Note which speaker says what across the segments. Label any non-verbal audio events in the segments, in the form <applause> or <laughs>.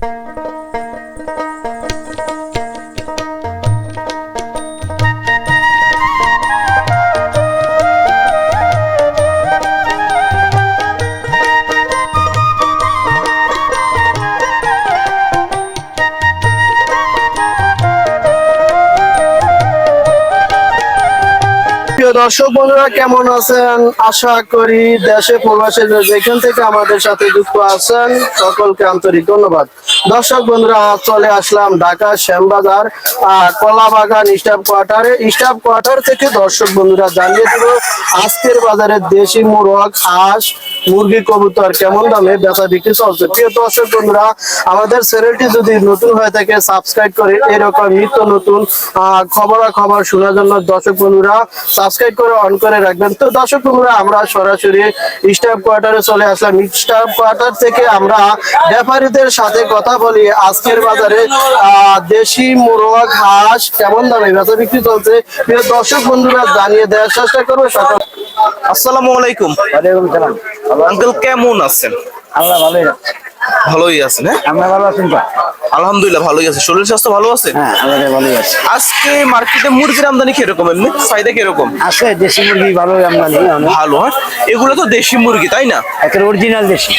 Speaker 1: Música প্রিয় দর্শক বন্ধুরা কেমন আছেন? আশা করি দেশে প্রবাসে যেখান থেকে আমাদের সাথে যুক্ত আছেন সকলকে আন্তরিক ধন্যবাদ। দর্শক বন্ধুরা চলে আসলাম ঢাকা শ্যামবাজার আহ, কলা বাগান স্টাফ কোয়ার্টারে স্টাফ কোয়ার্টার থেকে দর্শক বন্ধুরা জানিয়ে দেব আজকের বাজারে দেশি মুরগ হাঁস মুরগি কবুতর কেমন দামে বেচা বিক্রি চলছে? প্রিয় দর্শক বন্ধুরা, আমাদের চ্যানেলটি যদি নতুন হয়ে থাকে সাবস্ক্রাইব করে এরকম নিত্য নতুন খবরাখবর শোনার জন্য দর্শক বন্ধুরা সাবস্ক্রাইব করে অন করে রাখবেন। তো দর্শক বন্ধুরা, আমরা সরাসরি স্টাফ কোয়ার্টারে চলে আসলাম। স্টাফ কোয়ার্টার থেকে আমরা ব্যাপারীদের সাথে কথা বলি। আজকের বাজারে দেশি মোরগ হাঁস কেমন দামে বেচা বিক্রি চলছে? প্রিয় দর্শক বন্ধুরা, জানিয়ে দেওয়ার চেষ্টা করব। সকাল
Speaker 2: আসসালামু আলাইকুম। আঙ্কেল কেমন আছেন?
Speaker 3: আল্লাহ ভালোই
Speaker 2: ভালোই আছেন হ্যাঁ?
Speaker 3: আমরা ভালো আছেন তো?
Speaker 2: আলহামদুলিল্লাহ ভালোই আছে। শরীর স্বাস্থ্য ভালো আছে?
Speaker 3: হ্যাঁ আল্লাহ ভালোই আছে।
Speaker 2: আজকে মার্কেটে মুরগির আমদানি কীরকম এমনি? চাহিদা কীরকম?
Speaker 3: আছে দেশি মুরগি ভালোই আমদানি
Speaker 2: ভালো হ্যাঁ? এগুলো তো দেশি মুরগি তাই না?
Speaker 3: একের অরিজিনাল দেশি।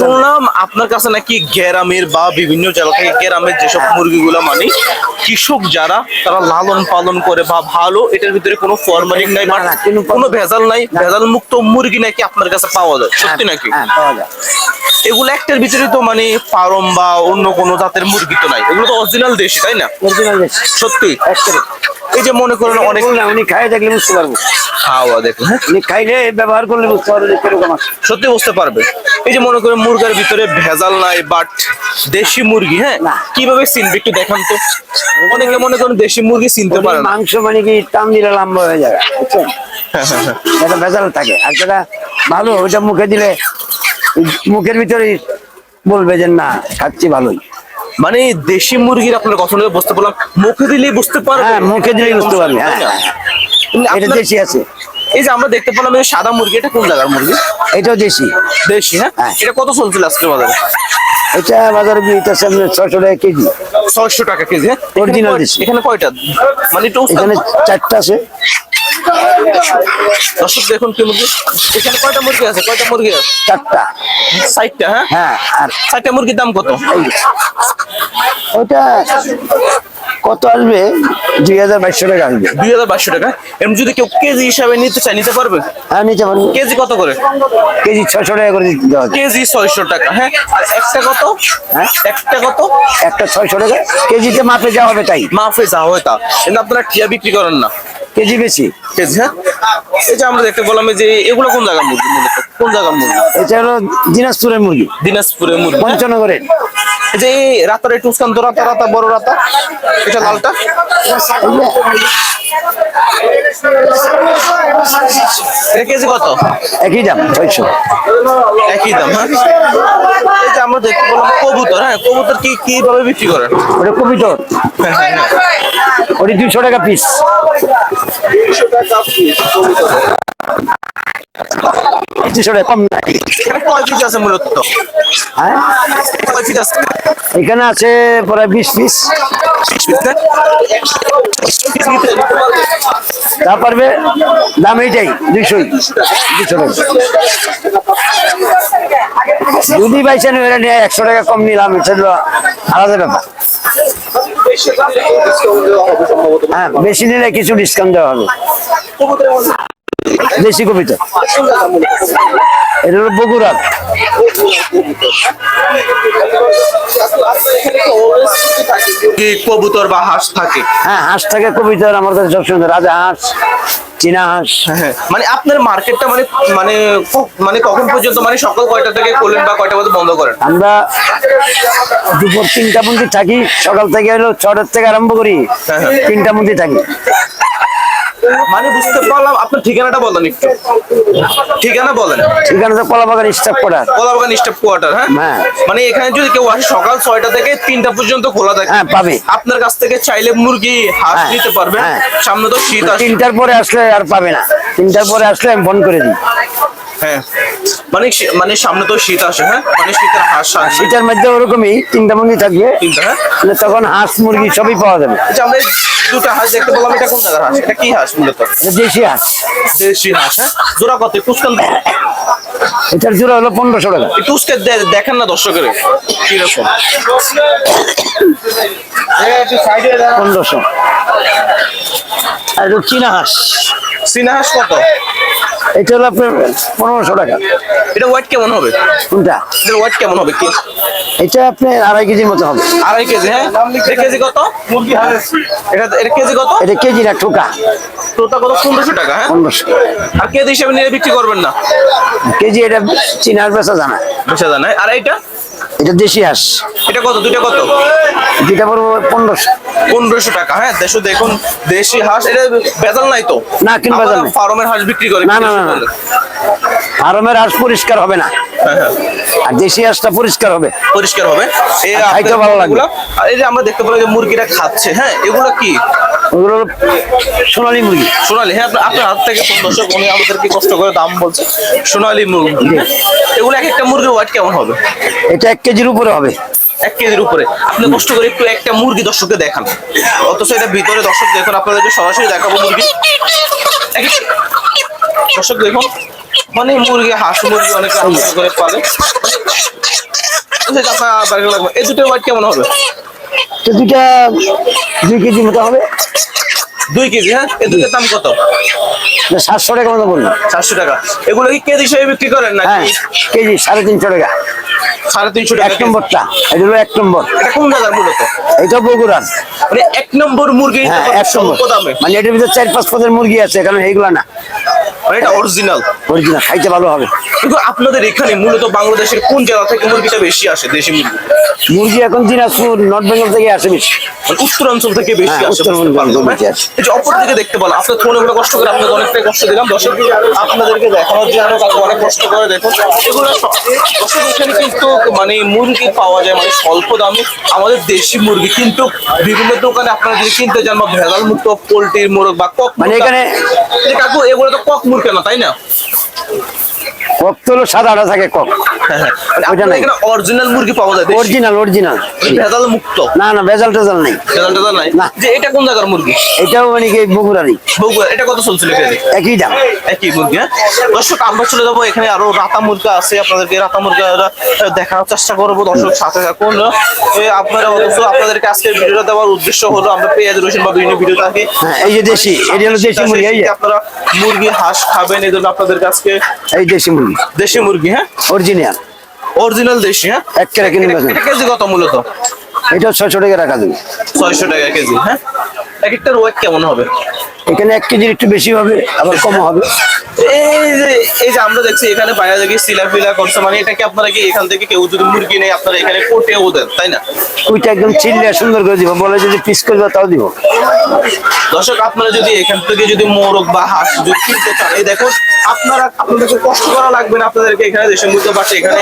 Speaker 2: শুনলাম আপনার কাছে নাকি গ্রামের বা বিভিন্ন জেলা থেকে গ্রামের যেসব মুরগিগুলো মানে কৃষক যারা তারা লালন পালন করে বা ভালো এটার ভিতরে কোনো ফরমালিন নাই বা
Speaker 3: কোনো
Speaker 2: কোনো ভেজাল নাই ভেজাল মুক্ত মুরগি নাকি আপনার কাছে পাওয়া যায়? সত্যি নাকি?
Speaker 3: হ্যাঁ পাওয়া যায়।
Speaker 2: এগুলো একটার ভিতরে তো মানে ফার্ম বা অন্য কোনো জাতের মুরগি তো নাই। এগুলো তো অরিজিনাল দেশি তাই না?
Speaker 3: অরিজিনাল দেশি।
Speaker 2: সত্যি?
Speaker 3: একেবারে
Speaker 2: এই যে মনে করেন অনেক
Speaker 3: উনি খাই দেখলে বুঝতে পারব।
Speaker 2: খাওয়া দেখুন হ্যাঁ?
Speaker 3: উনি খাইলে ব্যবহার করলে বুঝতে পারবে কীরকম আছে।
Speaker 2: সত্যি বুঝতে পারবে। এই যে মনে করেন মুরগার ভিতরে ভেজাল নাই বাট দেশি মুরগি হ্যাঁ?
Speaker 3: না।
Speaker 2: কীভাবে চিনবে একটু দেখান তো? অনেকে মনে করেন দেশি মুরগি চিনতে পারে না।
Speaker 3: মাংস মানে কি টান দিলে লম্বা হয়ে যাবে বুঝছেন? <laughs> এটা ভেজাল থাকে আর যেটা ভালো ওটা মুখে দিলে মুখের ভিতরে বলবে যে না খাচ্ছি ভালোই।
Speaker 2: মানে দেশি মুরগির আপনার গঠন বুঝতে পারলাম মুখে দিলেই বুঝতে পারবে।
Speaker 3: হ্যাঁ মুখে দিলেই বুঝতে পারবে হ্যাঁ? হ্যাঁ, হ্যাঁ। এটা দেশি আছে।
Speaker 2: এই যে আমরা দেখতে পেলাম সাদা মুরগি এটা কোন জায়গার মুরগি?
Speaker 3: এটাও দেশি।
Speaker 2: দেশি হ্যাঁ
Speaker 3: হ্যাঁ।
Speaker 2: এটা কত চলছিল আজকে বাজারে?
Speaker 3: এটা বাজারে বিক্রি সামনে ছশো টাকা কেজি।
Speaker 2: ছয়শো টাকা কেজি হ্যাঁ?
Speaker 3: Original
Speaker 2: এখানে
Speaker 3: দেশি।
Speaker 2: এখানে কয়টা? মানে
Speaker 3: এখানে চারটা আছে।
Speaker 2: দর্শক দেখুন কি মুরগি। এখানে কয়টা মুরগি আছে? কয়টা মুরগি আছে?
Speaker 3: চারটা।
Speaker 2: ষাটটা হ্যাঁ?
Speaker 3: হ্যাঁ আর
Speaker 2: ষাটটা মুরগির দাম কত?
Speaker 3: ওটা কত আসবে? দুই হাজার বাইশশো টাকা আসবে।
Speaker 2: দুই হাজার বাইশশো টাকা। এমনি যদি কেউ কেজি হিসাবে নিতে চায় নিতে পারবে?
Speaker 3: হ্যাঁ নিতে পারব।
Speaker 2: কেজি কত করে?
Speaker 3: কেজি ছশো টাকা করে দিতে হবে।
Speaker 2: কেজি ছয়শো টাকা হ্যাঁ? আর একটা কত?
Speaker 3: হ্যাঁ?
Speaker 2: একটা কত?
Speaker 3: একটা ছয়শো টাকা। কেজিতে মাপে যা হবে তাই।
Speaker 2: মাফে যা হয় তা। কিন্তু আপনারা টিয়া বিক্রি করেন না।
Speaker 3: কেজি বেশি?
Speaker 2: কেজি হ্যাঁ? এই যে আমরা দেখতে বললাম যে এগুলো কোন জায়গার মুরগি কোন জায়গার মুরগি?
Speaker 3: এটা হলো দিনাজপুরের মুরগি।
Speaker 2: দিনাজপুরের মুরগি হ্যাঁ?
Speaker 3: পঞ্চনগরের।
Speaker 2: এই যে রাতার একটু উস্কান্ত রাতা রাতা বড় রাতা। এটা লালটা? কেজি কত?
Speaker 3: একই দাম ছয়শো
Speaker 2: একই দাম হ্যাঁ? আমরা দেখতে পেলাম কবুতর হ্যাঁ? কবুতর কি কীভাবে বিক্রি করেন
Speaker 3: ওটা কবিতর। ওটি দুশো পিস দুশো টাকা
Speaker 2: পিস
Speaker 3: হ্যাঁ? এখানে আছে প্রায় বিশ পিস? তা পারবে দাম এইটাই দুইশোই। দুশো টাকা। যদি বাইসেন এরা একশো টাকা কম নিলাম এটা আলাদা ব্যাপার। হ্যাঁ বেশি নিলে কিছু ডিসকাউন্ট দেওয়া হবে। দেশি কবিতা। এটা হলো বগুড়ার।
Speaker 2: কবুতর বা হাঁস থাকে?
Speaker 3: হ্যাঁ হাঁস থাকে কবিতার আমার কাছে সবসময় রাজা হাঁস চীনা হাঁস।
Speaker 2: হ্যাঁ মানে আপনার মার্কেটটা মানে মানে মানে কখন পর্যন্ত মানে সকাল কয়টা থেকে খোলেন বা কয়টা পর্যন্ত বন্ধ করেন?
Speaker 3: আমরা দুপুর তিনটা মধ্যে থাকি সকাল থেকে হলো ছটার থেকে আরম্ভ করি
Speaker 2: হ্যাঁ, হ্যাঁ।
Speaker 3: তিনটা মধ্যে থাকি।
Speaker 2: মানে বুঝতে পারলাম আপনার ঠিকানাটা বলেন একটু। ঠিকানা বলেন।
Speaker 3: ঠিকানাটা Kalabagan staff quarter.
Speaker 2: Kalabagan staff quarter হ্যাঁ?
Speaker 3: হ্যাঁ।
Speaker 2: মানে এখানে যদি কেউ আসে সকাল ছয়টা থেকে তিনটা পর্যন্ত খোলা থাকে।
Speaker 3: হ্যাঁ পাবে।
Speaker 2: আপনার কাছ থেকে চাইলে মুরগি হাঁস
Speaker 3: হ্যাঁ,
Speaker 2: নিতে পারবেন।
Speaker 3: হ্যাঁ।
Speaker 2: সামনে তো শীত আসছে
Speaker 3: তিনটার পরে আসলে আর পাবে না। তিনটার পরে আসলে আমি ফোন করে দিই।
Speaker 2: হ্যাঁ। মানে মানে সামনে তো শীত আসে হ্যাঁ? মানে শীতের হাঁস
Speaker 3: শীতের মধ্যে ওরকমই তিনটা মুরগি থাকবে।
Speaker 2: তিনটা হ্যাঁ?
Speaker 3: মানে তখন হাঁস মুরগি সবই পাওয়া যাবে।
Speaker 2: আচ্ছা আমরা দুটো হাঁস দেখতে এটা কোন জায়গার হাঁস? এটা কি হাঁস মূলত?
Speaker 3: এটা দেশি হাঁস।
Speaker 2: দেশি হাঁস হ্যাঁ? জোড়া কত? টুসকান
Speaker 3: এটার জোড়া হলো পনেরোশো টাকা।
Speaker 2: একটু উস্কে দেখেন না দর্শকের। কীরকম?
Speaker 3: পনেরোশো। আর এটা চীনা হাঁস।
Speaker 2: চীনা হাঁস কত?
Speaker 3: এটা হলো আপনার পনেরোশো টাকা।
Speaker 2: এটা ওয়েট কেমন হবে?
Speaker 3: কোনটা?
Speaker 2: এটার ওয়েট কেমন হবে কি?
Speaker 3: এটা আপনার আড়াই কেজির মতো হবে।
Speaker 2: আড়াই কেজি হ্যাঁ? এটা কেজি কত? মুরগি এটা এটা কেজি কত?
Speaker 3: এটা কেজি না ঠোকা
Speaker 2: তোতা কত? পনেরোশো টাকা হ্যাঁ?
Speaker 3: পনেরোশো।
Speaker 2: আর কেজি হিসেবে নিয়ে বিক্রি করবেন না?
Speaker 3: কেজি এটা চীনার বেচা জানা।
Speaker 2: বেশি জানা। আর এইটা?
Speaker 3: এটা দেশি হাঁস।
Speaker 2: এটা কত? দুইটা কত?
Speaker 3: যেটা পড়ব পনেরোশো।
Speaker 2: পনেরোশো টাকা। হ্যাঁ দেশো দেখুন দেশি হাঁস এটা বেজাল নাই তো?
Speaker 3: না, কোনো
Speaker 2: ফার্মের হাঁস বিক্রি করে
Speaker 3: না, না। ফার্মের হাঁস পরিষ্কার হবে না।
Speaker 2: হ্যাঁ হ্যাঁ।
Speaker 3: আর দেশি হাঁসটা পরিষ্কার হবে।
Speaker 2: পরিষ্কার হবে। এই
Speaker 3: আর ভালো লাগবে।
Speaker 2: আর এই যে আমরা দেখতে পেলাম যে মুরগিটা খাচ্ছে হ্যাঁ এগুলো কি?
Speaker 3: ওগুলো সোনালী মুরগি।
Speaker 2: সোনালি হ্যাঁ আপনার হাত থেকে দর্শক উনি আমাদেরকে কষ্ট করে দাম বলছে। সোনালি মুরগি এগুলো এক একটা মুরগির ওয়েট কেমন হবে?
Speaker 3: এটা এক কেজির উপরে হবে।
Speaker 2: এক কেজির উপরে। আপনি কষ্ট করে একটু একটা মুরগি দর্শককে দেখান। অথচ এটা ভিতরে দর্শক দেখুন আপনাদেরকে সরাসরি দেখাবো মুরগি। দর্শক দেখুন মানে মুরগি হাঁস মুরগি অনেক আনন্দ করে পালে। আচ্ছা, আপনার লাগবে। এই দুটোর ওয়েট কেমন হবে?
Speaker 3: তো দুইটা দুই কেজি মতো হবে।
Speaker 2: দুই কেজি হ্যাঁ? এই দুটোর দাম কত?
Speaker 3: এটা সাতশো টাকা মতো
Speaker 2: টাকা। এগুলো কি কেজি হিসেবে বিক্রি করেন
Speaker 3: হ্যাঁ
Speaker 2: নাকি
Speaker 3: কেজি সাড়ে তিনশো টাকা।
Speaker 2: সাড়ে তিনশো
Speaker 3: এক নম্বরটা। এটা হলো এক নম্বর।
Speaker 2: এটা কোন জায়গার মূলত?
Speaker 3: এটা বগুড়ার।
Speaker 2: মানে এক নম্বর মুরগি
Speaker 3: হ্যাঁ এক নম্বর। মানে এটার ভিতরে চার পাঁচ পদের মুরগি আছে কারণ এইগুলা না।
Speaker 2: এটা অরিজিনাল
Speaker 3: অরিজিনাল খাইতে ভালো হবে।
Speaker 2: কিন্তু আপনাদের এখানে মূলত বাংলাদেশের কোন জেলা থেকে মুরগিটা বেশি আসে দেশি মুরগি?
Speaker 3: মুরগি এখন দিনাজপুর নর্থ বেঙ্গল থেকে আসে বেশি।
Speaker 2: উত্তরাঞ্চল থেকে বেশি
Speaker 3: হ্যাঁ,
Speaker 2: আসে
Speaker 3: থেকে
Speaker 2: হ্যাঁ? এই যে অপর দিকে দেখতে পেলাম আপনার ফোন এগুলো কষ্ট করে আপনাকে অনেকটাই কষ্ট দিলাম দর্শক আপনাদেরকে দেখানোর জন্য কাকু অনেক কষ্ট করে দেখুন। এগুলো দর্শক এখানে কিন্তু মানে মুরগি পাওয়া যায় মানে স্বল্প দামে। আমাদের দেশি মুরগি কিন্তু বিভিন্ন দোকানে আপনারা যদি কিনতে যান বা ভেজাল মুক্ত পোল্ট্রির মোরগ বা কক
Speaker 3: মানে এখানে-
Speaker 2: কাকু এগুলো তো কক মুরগি না তাই না?
Speaker 3: কক তো হলো সাদাটা থাকে কক।
Speaker 2: আপনাদের
Speaker 3: নাই।
Speaker 2: অরিজিনাল মুরগি পাওয়া যায়
Speaker 3: অরিজিনাল অরিজিনাল
Speaker 2: ভেজাল মুক্ত।
Speaker 3: না না ভেজাল টেজাল নেই।
Speaker 2: ভেজাল টেজাল নাই?
Speaker 3: না।
Speaker 2: যে এটা কোন জায়গার মুরগি?
Speaker 3: এটাও মানে কি বগুড়ারই।
Speaker 2: বগুড়া। এটা কত চলছিল
Speaker 3: একই দাম।
Speaker 2: একই মুরগি হ্যাঁ? দর্শক আমরা চলে যাব এখানে আরও রাতা মুরগা আছে। আপনাদেরকে রাতা মুরগা দেখানোর চেষ্টা করব। দর্শক সাথে থাকুন। আপনারা অবশ্য আপনাদেরকে আজকে ভিডিওটা দেওয়ার উদ্দেশ্য হলো আমরা পেঁয়াজ রসুন বা বিভিন্ন ভিডিও থাকে।
Speaker 3: হ্যাঁ এই যে দেশি এটা হলো দেশি মুরগি এই যে।
Speaker 2: আপনারা মুরগি হাঁস খাবেন এই জন্য আপনাদেরকে আজকে
Speaker 3: এই দেশি মুরগি।
Speaker 2: দেশি মুরগি হ্যাঁ?
Speaker 3: অরিজিনাল।
Speaker 2: অরিজিনাল দেশি হ্যাঁ?
Speaker 3: এক কেরা কিনে বেচেন
Speaker 2: কেজি কত মূলত?
Speaker 3: এটা ছয়শো টাকা রাখা যাবে।
Speaker 2: ছয়শো টাকা কেজি হ্যাঁ? এক একটার ওয়েট কেমন হবে?
Speaker 3: এখানে এক কেজির একটু বেশি হবে আবার কম হবে।
Speaker 2: এই যে এই যে আমরা দেখছি এখানে বাইরে থেকে সিলা ফিলা করছে মানে এটা কি আপনারা কি এখান থেকে কেউ যদি মুরগি নেই আপনারা এখানে কোটেও দেন তাই না?
Speaker 3: ওইটা একদম চিল্লে সুন্দর করে দিব বলে যদি পিস করবে তাও দিব।
Speaker 2: দর্শক আপনারা যদি এখান থেকে যদি মোরগ বা হাঁস যদি কিনতে চান এই দেখুন আপনারা আপনাদেরকে কষ্ট করা লাগবে না আপনাদেরকে এখানে দেশের মধ্যে বাটে এখানে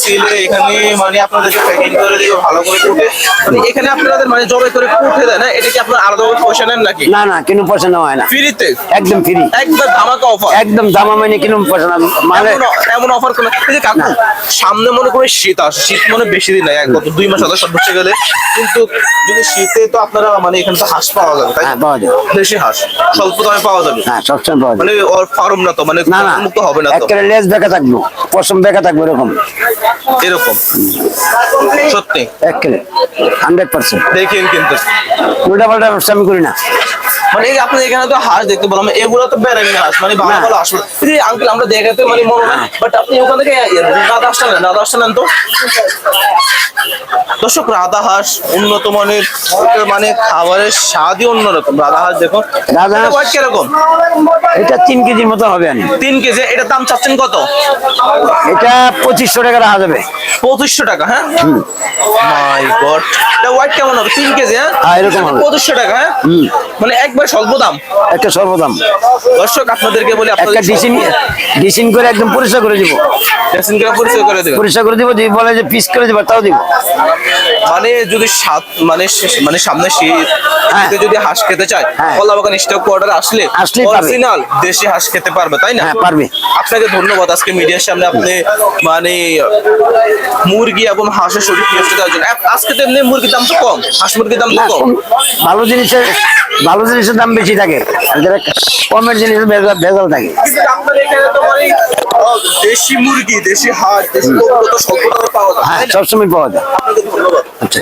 Speaker 2: সিলে এখানে মানে আপনাদেরকে প্যাকিং করে দিবে ভালো করে কুটে মানে এখানে আপনাদের মানে জবাই করে কুটে দেয় না এটা কি আপনারা আলাদা করে পয়সা নেন নাকি?
Speaker 3: না না কোনো পয়সা নেওয়া হয় না।
Speaker 2: ফ্রিতে?
Speaker 3: একদম ফ্রি।
Speaker 2: একবার ধামাকা অফার
Speaker 3: একদম দামা মানে কোনো পয়সা না মানে
Speaker 2: এমন- অফার কোন এই যে কাকু সামনে মনে করে শীত আসে শীত মনে বেশি দিন নাই গত দুই মাস আগে সর্বোচ্চ গেলে। কিন্তু যদি শীতে তো আপনারা মানে এখানে তো হাঁস পাওয়া যাবে তাই
Speaker 3: হ্যাঁ পাওয়া যাবে।
Speaker 2: দেশি হাঁস স্বল্প দামে পাওয়া যাবে।
Speaker 3: হ্যাঁ সবসময় পাওয়া যাবে।
Speaker 2: মানে ওর ফার্ম না তো? মানে
Speaker 3: না না।
Speaker 2: মুক্ত হবে না তো?
Speaker 3: একেবারে লেজ বেঁকা থাকব পশম বেঁকা থাকবে এরকম।
Speaker 2: এরকম? সত্যি?
Speaker 3: একেবারে হান্ড্রেড পার্সেন্ট
Speaker 2: দেখেন কিন্তু।
Speaker 3: উল্টা পাল্টা ব্যবসা আমি করি না।
Speaker 2: মানে এই আপনাদের এখানে তো হাঁস দেখতে পেলাম এগুলো তো বেড়াই হাঁস মানে ভালো ভালো হাঁস। এই আঙ্কেল আমরা দেখাতে মানে মনে হয় বাট আপনি ওখান থেকে রাধা হাঁসটা নেন রাধা হাঁসটা নেন তো। দর্শক রাধা হাঁস উন্নত মানের মানে খাবারের স্বাদই অন্যরকম। রাধা হাঁস দেখো
Speaker 3: রাধা হাঁস-
Speaker 2: কীরকম?
Speaker 3: এটা তিন কেজির মতো হবে
Speaker 2: তিন কেজি এটার দাম চাচ্ছেন কত?
Speaker 3: এটা পঁচিশশো টাকা রাখা যাবে।
Speaker 2: পঁচিশশো টাকা হ্যাঁ? মাই গড এটা কেমন হবে? তিন কেজি হ্যাঁ?
Speaker 3: হ্যাঁ, এরকম
Speaker 2: পঁচিশশো টাকা হ্যাঁ? মানে একবার স্বল্প দাম
Speaker 3: একটা সর্বদাম
Speaker 2: দর্শক আপনাদেরকে বলি
Speaker 3: একটা ডিসিন ডিসিন করে একদম পরিষ্কার করে দিব।
Speaker 2: ড্রেসিং করে পরিচয় করে দেবেন।
Speaker 3: পরিষ্কার করে দিব যদি বলে যে পিস করে দিব তাও দিব।
Speaker 2: মানে যদি সাত মানে মানে সামনে শীত
Speaker 3: হ্যাঁ।
Speaker 2: শীতে যদি হাঁস খেতে চায়
Speaker 3: হ্যাঁ।
Speaker 2: কলাবাগান স্টক কোয়ার্টার আসলে
Speaker 3: আসলেই
Speaker 2: অরিজিনাল দেশি হাঁস খেতে পারবে তাই না?
Speaker 3: হ্যাঁ পারবে।
Speaker 2: আপনাকে ধন্যবাদ। আজকে মিডিয়ার সামনে আপনি মানে মুরগি এবং হাঁসের শরীর আজকে তো এমনি মুরগির দাম তো কম হাঁস মুরগির দাম তো কম।
Speaker 3: কম- ভালো জিনিসের ভালো জিনিসের দাম বেশি থাকে। আর কমের জিনিসের ভেজাল থাকে।
Speaker 2: মানে আহ, দেশি মুরগি দেশি হাঁস দেশি গরু তো স্বল্প দামে পাওয়া যায়
Speaker 3: হ্যাঁ সবসময় পাওয়া যায়। আচ্ছা।